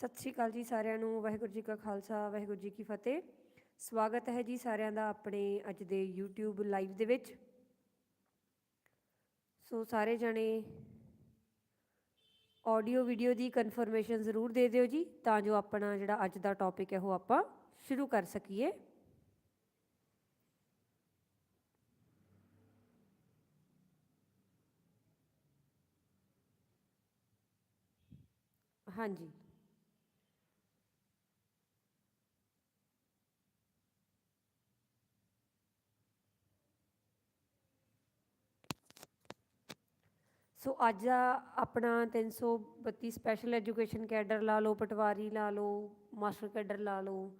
ਸਤਿ ਸ਼੍ਰੀ ਅਕਾਲ ਜੀ ਸਾਰਿਆਂ ਨੂੰ, ਵਾਹਿਗੁਰੂ ਜੀ ਕਾ ਖਾਲਸਾ, ਵਾਹਿਗੁਰੂ ਜੀ ਕੀ ਫਤਿਹ। ਸਵਾਗਤ ਹੈ ਜੀ ਸਾਰਿਆਂ ਦਾ ਆਪਣੇ ਅੱਜ ਦੇ YouTube ਲਾਈਵ ਦੇ ਵਿੱਚ। ਸੋ ਸਾਰੇ ਜਣੇ ਆਡੀਓ ਵੀਡੀਓ ਦੀ ਕਨਫਰਮੇਸ਼ਨ ਜ਼ਰੂਰ ਦੇ ਦਿਓ ਜੀ, ਤਾਂ ਜੋ ਆਪਣਾ ਜਿਹੜਾ ਅੱਜ ਦਾ ਟੌਪਿਕ ਹੈ ਉਹ ਆਪਾਂ ਸ਼ੁਰੂ ਕਰ ਸਕੀਏ। ਹਾਂਜੀ। ਸੋ ਅੱਜ ਦਾ ਆਪਣਾ 332 ਸਪੈਸ਼ਲ ਐਜੂਕੇਸ਼ਨ ਕੈਡਰ ਲਾ ਲਓ, ਪਟਵਾਰੀ ਲਾ ਲਓ ਮਾਸਟਰ ਕੈਡਰ ਲਾ ਲਓ,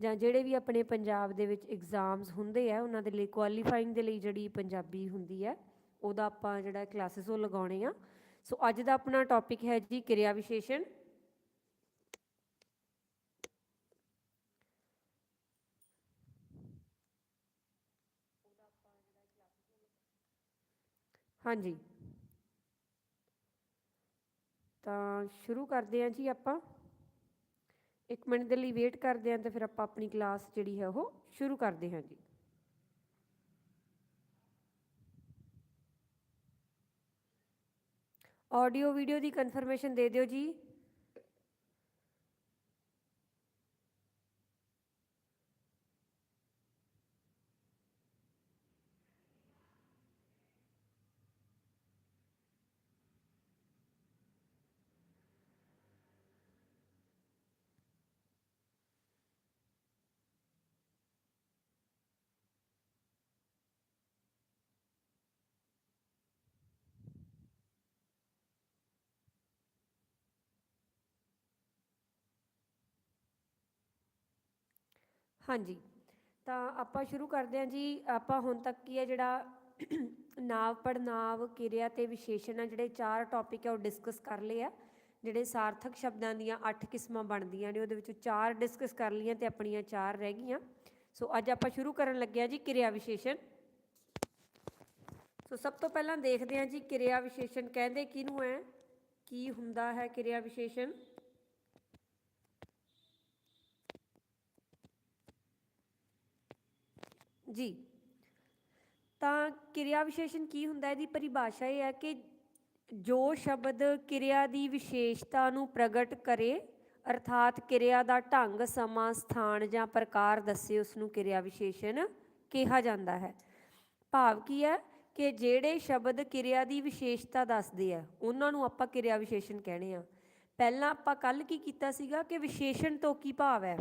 ਜਾਂ ਜਿਹੜੇ ਵੀ ਆਪਣੇ ਪੰਜਾਬ ਦੇ ਵਿੱਚ ਐਗਜ਼ਾਮਸ ਹੁੰਦੇ ਆ, ਉਹਨਾਂ ਦੇ ਲਈ ਕੁਆਲੀਫਾਈਂਗ ਦੇ ਲਈ ਜਿਹੜੀ ਪੰਜਾਬੀ ਹੁੰਦੀ ਹੈ ਉਹਦਾ ਆਪਾਂ ਜਿਹੜਾ ਕਲਾਸਿਸ ਉਹ ਲਗਾਉਣੇ ਆ। ਸੋ ਅੱਜ ਦਾ ਆਪਣਾ ਟੌਪਿਕ ਹੈ ਜੀ ਕਿਰਿਆ ਵਿਸ਼ੇਸ਼ਣ ਹਾਂਜੀ। ਤਾਂ ਸ਼ੁਰੂ ਕਰਦੇ ਹਾਂ ਜੀ ਆਪਾਂ। ਇੱਕ ਮਿੰਟ ਦੇ ਲਈ ਵੇਟ ਕਰਦੇ ਹਾਂ ਤੇ ਫਿਰ ਆਪਾਂ ਆਪਣੀ ਕਲਾਸ ਜਿਹੜੀ ਹੈ ਉਹ ਸ਼ੁਰੂ ਕਰਦੇ ਹਾਂ ਜੀ। ਆਡੀਓ ਵੀਡੀਓ ਦੀ ਕਨਫਰਮੇਸ਼ਨ ਦੇ ਦਿਓ ਜੀ। ਹਾਂਜੀ। ਤਾਂ ਆਪਾਂ ਸ਼ੁਰੂ ਕਰਦੇ ਹਾਂ ਜੀ। ਆਪਾਂ ਹੁਣ ਤੱਕ ਕੀ ਹੈ ਜਿਹੜਾ ਨਾਵ ਪੜਨਾਵ ਕਿਰਿਆ ਤੇ ਵਿਸ਼ੇਸ਼ਣ ਆ, ਜਿਹੜੇ ਚਾਰ ਟੌਪਿਕ ਆ, ਉਹ ਡਿਸਕਸ ਕਰ ਲਏ ਆ। ਜਿਹੜੇ ਸਾਰਥਕ ਸ਼ਬਦਾਂ ਦੀਆਂ 8 ਕਿਸਮਾਂ ਬਣਦੀਆਂ ਨੇ, ਉਹਦੇ ਵਿੱਚੋਂ ਚਾਰ ਡਿਸਕਸ ਕਰ ਲਈਆਂ ਤੇ ਆਪਣੀਆਂ ਚਾਰ ਰਹਿ ਗਈਆਂ। ਸੋ ਅੱਜ ਆਪਾਂ ਸ਼ੁਰੂ ਕਰਨ ਲੱਗੇ ਆ ਜੀ ਕਿਰਿਆ ਵਿਸ਼ੇਸ਼ਣ। ਸੋ ਸਭ ਤੋਂ ਪਹਿਲਾਂ ਦੇਖਦੇ ਹਾਂ ਜੀ ਕਿਰਿਆ ਵਿਸ਼ੇਸ਼ਣ ਕਹਿੰਦੇ ਕਿਹਨੂੰ ਹੈ? ਕੀ ਹੁੰਦਾ ਹੈ ਕਿਰਿਆ ਵਿਸ਼ੇਸ਼ਣ? ਜੀ। ਤਾਂ ਕਿਰਿਆ ਵਿਸ਼ੇਸ਼ਣ ਕੀ ਹੁੰਦਾ ਇਹਦੀ ਪਰਿਭਾਸ਼ਾ ਇਹ ਹੈ ਕਿ ਜੋ ਸ਼ਬਦ ਕਿਰਿਆ ਦੀ ਵਿਸ਼ੇਸ਼ਤਾ ਨੂੰ ਪ੍ਰਗਟ ਕਰੇ, ਅਰਥਾਤ ਕਿਰਿਆ ਦਾ ਢੰਗ, ਸਮਾਂ, ਸਥਾਨ ਜਾਂ ਪ੍ਰਕਾਰ ਦੱਸੇ ਉਸ ਨੂੰ ਕਿਰਿਆ ਵਿਸ਼ੇਸ਼ਣ ਕਿਹਾ ਜਾਂਦਾ ਹੈ। ਭਾਵ ਕੀ ਹੈ ਕਿ ਜਿਹੜੇ ਸ਼ਬਦ ਕਿਰਿਆ ਦੀ ਵਿਸ਼ੇਸ਼ਤਾ ਦੱਸਦੇ ਆ, ਉਹਨਾਂ ਨੂੰ ਆਪਾਂ ਕਿਰਿਆ ਵਿਸ਼ੇਸ਼ਣ ਕਹਿੰਦੇ ਆ ਪਹਿਲਾਂ ਆਪਾਂ ਕੱਲ ਕੀ ਕੀਤਾ ਸੀਗਾ ਕਿ ਵਿਸ਼ੇਸ਼ਣ ਤੋਂ ਕੀ ਭਾਵ ਹੈ?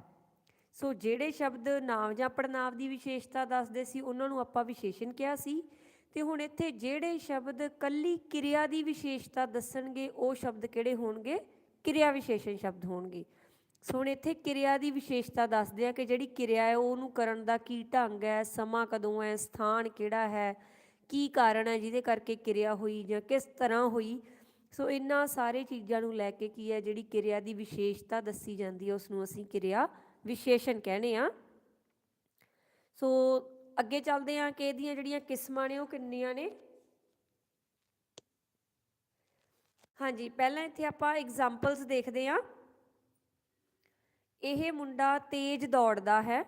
ਸੋ ਜਿਹੜੇ ਸ਼ਬਦ ਨਾਮ ਜਾਂ ਪੜਨਾਵ ਦੀ ਵਿਸ਼ੇਸ਼ਤਾ ਦੱਸਦੇ ਸੀ, ਉਹਨਾਂ ਨੂੰ ਆਪਾਂ ਵਿਸ਼ੇਸ਼ਣ ਕਿਹਾ ਸੀ। ਤੇ ਹੁਣ ਇੱਥੇ ਜਿਹੜੇ ਸ਼ਬਦ ਕੱਲੀ ਕਿਰਿਆ ਦੀ ਵਿਸ਼ੇਸ਼ਤਾ ਦੱਸਣਗੇ, ਉਹ ਸ਼ਬਦ ਕਿਹੜੇ ਹੋਣਗੇ? ਕਿਰਿਆ ਵਿਸ਼ੇਸ਼ਣ ਸ਼ਬਦ ਹੋਣਗੇ। ਸੋ ਹੁਣ ਇੱਥੇ ਕਿਰਿਆ ਦੀ ਵਿਸ਼ੇਸ਼ਤਾ ਦੱਸਦੇ ਆ ਕਿ ਜਿਹੜੀ ਕਿਰਿਆ ਹੈ, ਉਹਨੂੰ ਕਰਨ ਦਾ ਕੀ ਢੰਗ ਹੈ, ਸਮਾਂ ਕਦੋਂ ਹੈ, ਸਥਾਨ ਕਿਹੜਾ ਹੈ, ਕੀ ਕਾਰਨ ਹੈ, ਜਿਹਦੇ ਕਰਕੇ ਕਿਰਿਆ ਹੋਈ ਜਾਂ ਕਿਸ ਤਰ੍ਹਾਂ ਹੋਈ। ਸੋ ਇਹਨਾਂ ਸਾਰੇ ਚੀਜ਼ਾਂ ਨੂੰ ਲੈ ਕੇ ਕੀ ਹੈ, ਜਿਹੜੀ ਕਿਰਿਆ ਦੀ ਵਿਸ਼ੇਸ਼ਤਾ ਦੱਸੀ ਜਾਂਦੀ ਹੈ ਉਸ ਨੂੰ ਅਸੀਂ ਕਿਰਿਆ ਵਿਸ਼ੇਸ਼ਣ ਕਹਿੰਦੇ ਆ। ਸੋ ਅੱਗੇ ਚੱਲਦੇ ਆ ਕਿ ਇਹਦੀਆਂ ਜਿਹੜੀਆਂ ਕਿਸਮਾਂ ਨੇ ਉਹ ਕਿੰਨੀਆਂ ਨੇ। ਹਾਂਜੀ, ਪਹਿਲਾਂ ਇੱਥੇ ਆਪਾਂ ਐਗਜ਼ਾਮਪਲਸ ਦੇਖਦੇ ਆ ਇਹ ਮੁੰਡਾ ਤੇਜ਼ ਦੌੜਦਾ ਹੈ।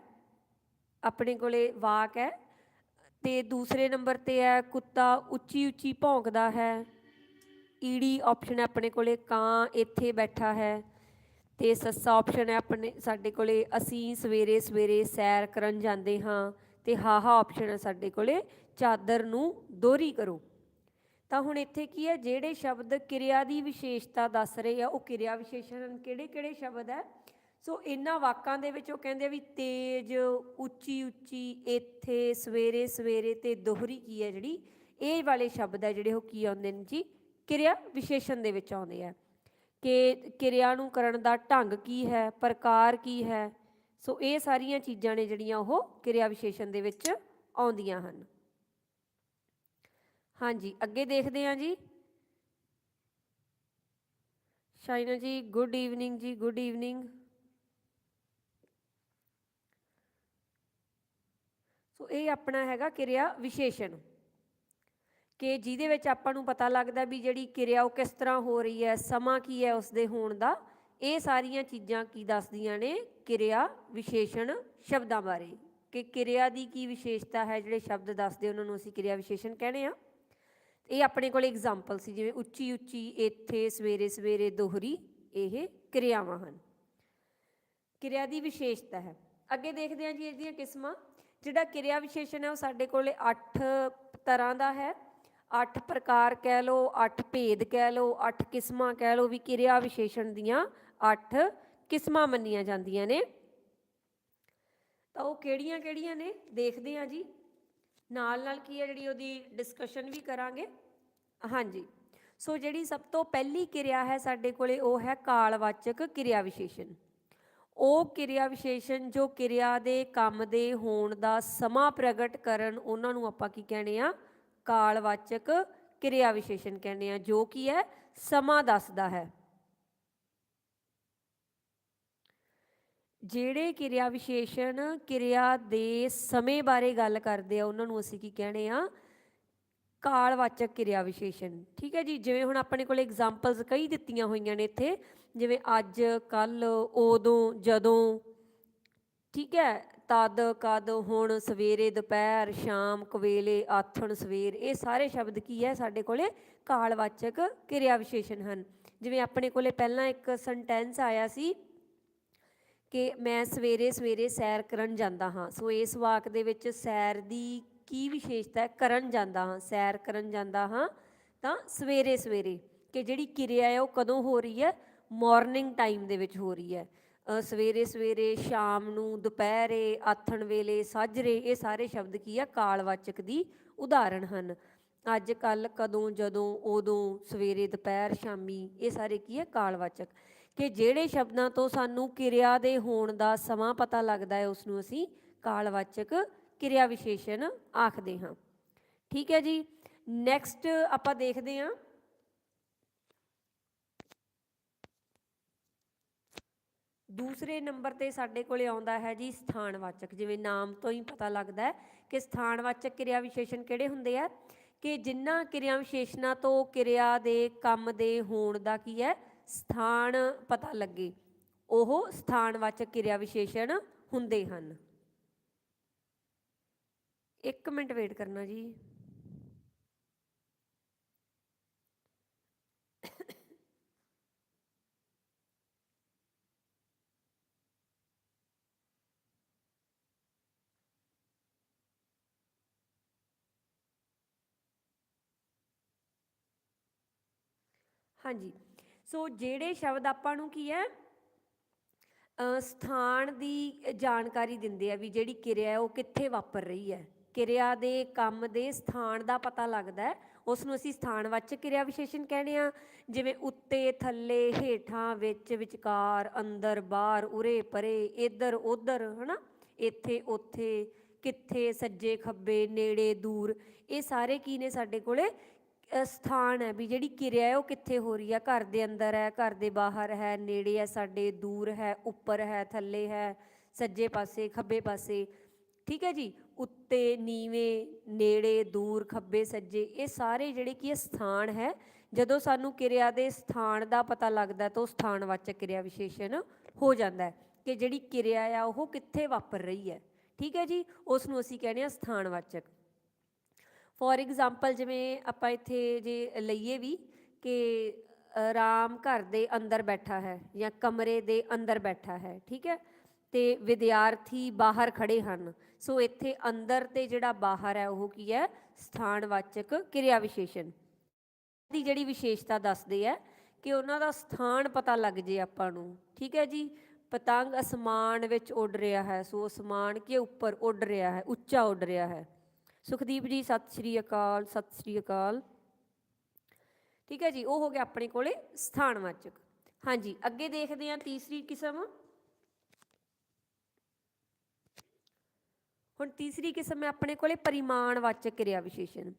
ਆਪਣੇ ਕੋਲੇ ਵਾਕ ਹੈ। ਤੇ ਦੂਸਰੇ ਨੰਬਰ ਤੇ ਹੈ, ਕੁੱਤਾ ਉੱਚੀ ਉੱਚੀ ਭੌਂਕਦਾ ਹੈ। ਈੜੀ ਆਪਸ਼ਨ ਆਪਣੇ ਕੋਲੇ, ਕਾਂ ਇੱਥੇ ਬੈਠਾ ਹੈ। ਤੇ ਸੱਸਾ ਆਪਸ਼ਨ ਹੈ ਆਪਣੇ, ਸਾਡੇ ਕੋਲੇ ਅਸੀਂ ਸਵੇਰੇ ਸਵੇਰੇ ਸੈਰ ਕਰਨ ਜਾਂਦੇ ਹਾਂ ਤੇ ਹਾਹਾ ਆਪਸ਼ਨ ਹੈ ਸਾਡੇ ਕੋਲੇ ਚਾਦਰ ਨੂੰ ਦੋਹਰੀ ਕਰੋ। ਤਾਂ ਹੁਣ ਇੱਥੇ ਕੀ ਹੈ, ਜਿਹੜੇ ਸ਼ਬਦ ਕਿਰਿਆ ਦੀ ਵਿਸ਼ੇਸ਼ਤਾ ਦੱਸ ਰਹੇ ਆ, ਉਹ ਕਿਰਿਆ ਵਿਸ਼ੇਸ਼ਣ ਕਿਹੜੇ ਕਿਹੜੇ ਸ਼ਬਦ ਹੈ? ਸੋ ਇਹਨਾਂ ਵਾਕਾਂ ਦੇ ਵਿੱਚ ਉਹ ਕਹਿੰਦੇ ਵੀ ਤੇਜ, ਉੱਚੀ ਉੱਚੀ, ਇੱਥੇ, ਸਵੇਰੇ ਸਵੇਰੇ ਤੇ ਦੋਹਰੀ ਕੀ ਹੈ ਜਿਹੜੀ? ਇਹ ਵਾਲੇ ਸ਼ਬਦ ਹੈ ਜਿਹੜੇ ਉਹ ਕੀ ਆਉਂਦੇ ਨੇ ਜੀ? ਕਿਰਿਆ ਵਿਸ਼ੇਸ਼ਣ ਦੇ ਵਿੱਚ ਆਉਂਦੇ ਆ। ਕਿ ਕਿਰਿਆ ਨੂੰ ਕਰਨ ਦਾ ਢੰਗ ਕੀ ਹੈ, ਪ੍ਰਕਾਰ ਕੀ ਹੈ? ਸੋ ਇਹ ਸਾਰੀਆਂ ਚੀਜ਼ਾਂ ਨੇ ਜਿਹੜੀਆਂ ਉਹ ਕਿਰਿਆ ਵਿਸ਼ੇਸ਼ਣ ਦੇ ਵਿੱਚ ਆਉਂਦੀਆਂ ਹਨ। ਹਾਂਜੀ, ਅੱਗੇ ਦੇਖਦੇ ਹਾਂ ਜੀ। ਸ਼ਾਇਨਾ ਜੀ ਗੁੱਡ ਈਵਨਿੰਗ ਜੀ ਗੁੱਡ ਈਵਨਿੰਗ ਸੋ ਇਹ ਆਪਣਾ ਹੈਗਾ ਕਿਰਿਆ ਵਿਸ਼ੇਸ਼ਣ। ਕਿ ਜਿਹਦੇ ਵਿੱਚ ਆਪਾਂ ਨੂੰ ਪਤਾ ਲੱਗਦਾ ਵੀ ਜਿਹੜੀ ਕਿਰਿਆ ਉਹ ਕਿਸ ਤਰ੍ਹਾਂ ਹੋ ਰਹੀ ਹੈ, ਸਮਾਂ ਕੀ ਹੈ ਉਸ ਦੇ ਹੋਣ ਦਾ, ਇਹ ਸਾਰੀਆਂ ਚੀਜ਼ਾਂ ਕੀ ਦੱਸਦੀਆਂ ਨੇ ਕਿਰਿਆ ਵਿਸ਼ੇਸ਼ਣ ਸ਼ਬਦਾਂ ਬਾਰੇ। ਕਿ ਕਿਰਿਆ ਦੀ ਕੀ ਵਿਸ਼ੇਸ਼ਤਾ ਹੈ, ਜਿਹੜੇ ਸ਼ਬਦ ਦੱਸਦੇ ਉਹਨਾਂ ਨੂੰ ਅਸੀਂ ਕਿਰਿਆ ਵਿਸ਼ੇਸ਼ਣ ਕਹਿੰਦੇ ਆ ਇਹ ਆਪਣੇ ਕੋਲ ਐਗਜ਼ਾਮਪਲ ਸੀ, ਜਿਵੇਂ ਉੱਚੀ ਉੱਚੀ ਇੱਥੇ ਸਵੇਰੇ ਸਵੇਰੇ ਦੋਹਰੀ, ਇਹ ਕਿਰਿਆਵਾਂ ਹਨ। ਕਿਰਿਆ ਦੀ ਵਿਸ਼ੇਸ਼ਤਾ ਹੈ। ਅੱਗੇ ਦੇਖਦੇ ਹਾਂ ਜੀ ਇਹਦੀਆਂ ਕਿਸਮਾਂ। ਜਿਹੜਾ ਕਿਰਿਆ ਵਿਸ਼ੇਸ਼ਣ ਹੈ ਉਹ ਸਾਡੇ ਕੋਲੇ 8 ਤਰ੍ਹਾਂ ਦਾ ਹੈ। ਅੱਠ ਪ੍ਰਕਾਰ ਕਹਿ ਲਓ, ਅੱਠ ਭੇਦ ਕਹਿ ਲਓ, ਅੱਠ ਕਿਸਮਾਂ ਕਹਿ ਲਓ ਵੀ ਕਿਰਿਆ ਵਿਸ਼ੇਸ਼ਣ ਦੀਆਂ ਅੱਠ ਕਿਸਮਾਂ ਮੰਨੀਆਂ ਜਾਂਦੀਆਂ ਨੇ। ਤਾਂ ਉਹ ਕਿਹੜੀਆਂ ਕਿਹੜੀਆਂ ਨੇ? ਦੇਖਦੇ ਹਾਂ ਜੀ। ਨਾਲ ਨਾਲ ਕੀ ਹੈ ਜਿਹੜੀ ਉਹਦੀ ਡਿਸਕਸ਼ਨ ਵੀ ਕਰਾਂਗੇ। ਹਾਂਜੀ। ਸੋ ਜਿਹੜੀ ਸਭ ਤੋਂ ਪਹਿਲੀ ਕਿਰਿਆ ਹੈ ਸਾਡੇ ਕੋਲੇ ਉਹ ਹੈ ਕਾਲਵਾਚਕ ਕਿਰਿਆ ਵਿਸ਼ੇਸ਼ਣ। ਉਹ ਕਿਰਿਆ ਵਿਸ਼ੇਸ਼ਣ ਜੋ ਕਿਰਿਆ ਦੇ ਕੰਮ ਦੇ ਹੋਣ ਦਾ ਸਮਾਂ ਪ੍ਰਗਟ ਕਰਨ, ਉਹਨਾਂ ਨੂੰ ਆਪਾਂ ਕੀ ਕਹਿੰਦੇ ਆ? ਕਾਲਵਾਚਕ ਕਿਰਿਆ ਵਿਸ਼ੇਸ਼ਣ ਕਹਿੰਦੇ ਆ, ਜੋ ਕੀ ਹੈ, ਸਮਾਂ ਦੱਸਦਾ ਹੈ। ਜਿਹੜੇ ਕਿਰਿਆ ਵਿਸ਼ੇਸ਼ਣ ਕਿਰਿਆ ਦੇ ਸਮੇਂ ਬਾਰੇ ਗੱਲ ਕਰਦੇ ਆ, ਉਹਨਾਂ ਨੂੰ ਅਸੀਂ ਕੀ ਕਹਿੰਦੇ ਆ? ਕਾਲਵਾਚਕ ਕਿਰਿਆ ਵਿਸ਼ੇਸ਼ਣ। ਠੀਕ ਹੈ ਜੀ, ਜਿਵੇਂ ਹੁਣ ਆਪਣੇ ਕੋਲ ਐਗਜ਼ਾਮਪਲਸ ਕਈ ਦਿੱਤੀਆਂ ਹੋਈਆਂ ਨੇ ਇੱਥੇ, ਜਿਵੇਂ ਅੱਜ ਕੱਲ ਉਦੋਂ, ਜਦੋਂ। ਠੀਕ ਹੈ ਤਦ ਕਦ ਹੁਣ ਸਵੇਰੇ, ਦੁਪਹਿਰ, ਸ਼ਾਮ, ਕਵੇਲੇ, ਆਥਣ, ਸਵੇਰ, ਇਹ ਸਾਰੇ ਸ਼ਬਦ ਕੀ ਹੈ? ਸਾਡੇ ਕੋਲੇ ਕਾਲਵਾਚਕ ਕਿਰਿਆ ਵਿਸ਼ੇਸ਼ਣ ਹਨ। ਜਿਵੇਂ ਆਪਣੇ ਕੋਲੇ ਪਹਿਲਾਂ ਇੱਕ ਸੈਂਟੈਂਸ ਆਇਆ ਸੀ ਕਿ ਮੈਂ ਸਵੇਰੇ ਸਵੇਰੇ ਸੈਰ ਕਰਨ ਜਾਂਦਾ ਹਾਂ। ਸੋ ਇਸ ਵਾਕ ਦੇ ਵਿੱਚ ਸੈਰ ਦੀ ਕੀ ਵਿਸ਼ੇਸ਼ਤਾ ਹੈ? ਕਰਨ ਜਾਂਦਾ ਹਾਂ। ਸੈਰ ਕਰਨ ਜਾਂਦਾ ਹਾਂ ਤਾਂ ਸਵੇਰੇ ਸਵੇਰੇ। ਕਿ ਜਿਹੜੀ ਕਿਰਿਆ ਹੈ ਉਹ ਕਦੋਂ ਹੋ ਰਹੀ ਹੈ? ਮਾਰਨਿੰਗ ਟਾਈਮ ਦੇ ਵਿੱਚ ਹੋ ਰਹੀ ਹੈ। ਸਵੇਰੇ ਸਵੇਰੇ, ਸ਼ਾਮ ਨੂੰ, ਦੁਪਹਿਰੇ, ਆਥਣ ਵੇਲੇ, ਸਾਜਰੇ, ਇਹ ਸਾਰੇ ਸ਼ਬਦ ਕੀ ਆ? ਕਾਲਵਾਚਕ ਦੀ ਉਦਾਹਰਣ ਹਨ। ਅੱਜ ਕੱਲ ਕਦੋਂ, ਜਦੋਂ, ਉਦੋਂ, ਸਵੇਰੇ, ਦੁਪਹਿਰ, ਸ਼ਾਮੀ, ਇਹ ਸਾਰੇ ਕੀ ਹੈ ਕਾਲਵਾਚਕ। ਕਿ ਜਿਹੜੇ ਸ਼ਬਦਾਂ ਤੋਂ ਸਾਨੂੰ ਕਿਰਿਆ ਦੇ ਹੋਣ ਦਾ ਸਮਾਂ ਪਤਾ ਲੱਗਦਾ ਹੈ ਉਸ ਨੂੰ ਅਸੀਂ ਕਾਲਵਾਚਕ ਕਿਰਿਆ ਵਿਸ਼ੇਸ਼ਣ ਆਖਦੇ ਹਾਂ। ਠੀਕ ਹੈ ਜੀ? ਨੈਕਸਟ ਆਪਾਂ ਦੇਖਦੇ ਹਾਂ ਦੂਸਰੇ ਨੰਬਰ ਤੇ ਸਾਡੇ ਕੋਲੇ ਆਉਂਦਾ ਹੈ ਜੀ ਸਥਾਨਵਾਚਕ, ਜਿਵੇਂ ਨਾਮ ਤੋਂ ਹੀ ਪਤਾ ਲੱਗਦਾ ਹੈ ਕਿ ਸਥਾਨਵਾਚਕ ਕਿਰਿਆ ਵਿਸ਼ੇਸ਼ਣ ਕਿਹੜੇ ਹੁੰਦੇ ਆ? ਕਿ ਜਿਨ੍ਹਾਂ ਕਿਰਿਆ ਵਿਸ਼ੇਸ਼ਣਾਂ ਤੋਂ ਕਿਰਿਆ ਦੇ ਕੰਮ ਦੇ ਹੋਣ ਦਾ ਕੀ ਹੈ? ਸਥਾਨ ਪਤਾ ਲੱਗੇ। ਉਹ ਸਥਾਨਵਾਚਕ ਕਿਰਿਆ ਵਿਸ਼ੇਸ਼ਣ ਹੁੰਦੇ ਹਨ। ਇੱਕ ਮਿੰਟ ਵੇਟ ਕਰਨਾ ਜੀ। ਹਾਂਜੀ। ਸੋ ਜਿਹੜੇ ਸ਼ਬਦ ਆਪਾਂ ਨੂੰ ਕੀ ਹੈ? ਅ, ਸਥਾਨ ਦੀ ਜਾਣਕਾਰੀ ਦਿੰਦੇ ਆ ਵੀ ਜਿਹੜੀ ਕਿਰਿਆ ਹੈ ਉਹ ਕਿੱਥੇ ਵਾਪਰ ਰਹੀ ਹੈ। ਕਿਰਿਆ ਦੇ ਕੰਮ ਦੇ ਸਥਾਨ ਦਾ ਪਤਾ ਲੱਗਦਾ ਹੈ। ਉਸ ਨੂੰ ਅਸੀਂ ਸਥਾਨਵਾਚਕ ਕਿਰਿਆ ਵਿਸ਼ੇਸ਼ਣ ਕਹਿੰਦੇ ਆ ਜਿਵੇਂ ਉੱਤੇ ਥੱਲੇ ਹੇਠਾਂ ਵਿੱਚ ਵਿਚਕਾਰ ਅੰਦਰ ਬਾਹਰ ਉਰੇ ਪਰੇ ਇੱਧਰ ਉੱਧਰ ਹਨਾ? ਇੱਥੇ ਉੱਥੇ ਕਿੱਥੇ ਸੱਜੇ ਖੱਬੇ ਨੇੜੇ ਦੂਰ। ਇਹ ਸਾਰੇ ਕੀ ਨੇ ਸਾਡੇ ਕੋਲੇ? ਸਥਾਨ ਹੈ ਵੀ ਜਿਹੜੀ ਕਿਰਿਆ ਹੈ ਉਹ ਕਿੱਥੇ ਹੋ ਰਹੀ ਹੈ? ਘਰ ਦੇ ਅੰਦਰ ਹੈ, ਘਰ ਦੇ ਬਾਹਰ ਹੈ, ਨੇੜੇ ਹੈ, ਸਾਡੇ ਦੂਰ ਹੈ, ਉੱਪਰ ਹੈ, ਥੱਲੇ ਹੈ, ਸੱਜੇ ਪਾਸੇ, ਖੱਬੇ ਪਾਸੇ। ਠੀਕ ਹੈ ਜੀ? ਉੱਤੇ, ਨੀਵੇਂ, ਨੇੜੇ, ਦੂਰ, ਖੱਬੇ, ਸੱਜੇ, ਇਹ ਸਾਰੇ ਜਿਹੜੇ ਕੀ ਹੈ, ਸਥਾਨ ਹੈ। ਜਦੋਂ ਸਾਨੂੰ ਕਿਰਿਆ ਦੇ ਸਥਾਨ ਦਾ ਪਤਾ ਲੱਗਦਾ ਤਾਂ ਉਹ ਸਥਾਨਵਾਚਕ ਕਿਰਿਆ ਵਿਸ਼ੇਸ਼ਣ ਹੋ ਜਾਂਦਾ ਹੈ ਕਿ ਜਿਹੜੀ ਕਿਰਿਆ ਆ ਉਹ ਕਿੱਥੇ ਵਾਪਰ ਰਹੀ ਹੈ। ਠੀਕ ਹੈ ਜੀ? ਉਸ ਨੂੰ ਅਸੀਂ ਕਹਿੰਦੇ ਆ ਸਥਾਨਵਾਚਕ। ਫੋਰ ਐਗਜ਼ਾਮਪਲ ਜਿਵੇਂ ਆਪਾਂ ਇੱਥੇ ਜੇ ਲਈਏ ਵੀ ਕਿ ਅ, ਰਾਮ ਘਰ ਦੇ ਅੰਦਰ ਬੈਠਾ ਹੈ ਜਾਂ ਕਮਰੇ ਦੇ ਅੰਦਰ ਬੈਠਾ ਹੈ ਠੀਕ ਹੈ? ਤੇ ਵਿਦਿਆਰਥੀ ਬਾਹਰ ਖੜੇ ਹਨ। ਸੋ ਇੱਥੇ ਅੰਦਰ ਤੇ ਜਿਹੜਾ ਬਾਹਰ ਹੈ ਉਹ ਕੀ ਹੈ? ਸਥਾਨਵਾਚਕ ਕਿਰਿਆ ਵਿਸ਼ੇਸ਼ਣ ਦੀ ਜਿਹੜੀ ਵਿਸ਼ੇਸ਼ਤਾ ਦੱਸਦੇ ਆ ਕਿ ਉਹਨਾਂ ਦਾ ਸਥਾਨ ਪਤਾ ਲੱਗ ਜੇ ਆਪਾਂ ਨੂੰ ਠੀਕ ਹੈ ਜੀ? ਪਤੰਗ ਅਸਮਾਨ ਵਿੱਚ ਉੱਡ ਰਿਹਾ ਹੈ ਸੋ ਅਸਮਾਨ ਕੇ ਉੱਪਰ ਉੱਡ ਰਿਹਾ ਹੈ ਉੱਚਾ ਉੱਡ ਰਿਹਾ ਹੈ। ਸੁਖਦੀਪ ਜੀ, ਸਤਿ ਸ਼੍ਰੀ ਅਕਾਲ, ਸਤਿ ਸ਼੍ਰੀ ਅਕਾਲ। ਠੀਕ ਹੈ ਜੀ, ਉਹ ਹੋ ਗਿਆ ਆਪਣੇ ਕੋਲੇ ਸਥਾਨਵਾਚਕ। ਹਾਂਜੀ, ਅੱਗੇ ਦੇਖਦੇ ਹਾਂ ਤੀਸਰੀ ਕਿਸਮ। ਹੁਣ ਤੀਸਰੀ ਕਿਸਮ ਹੈ ਆਪਣੇ ਕੋਲੇ ਪਰਿਮਾਣਵਾਚਕ ਕਿਰਿਆ ਵਿਸ਼ੇਸ਼ਣ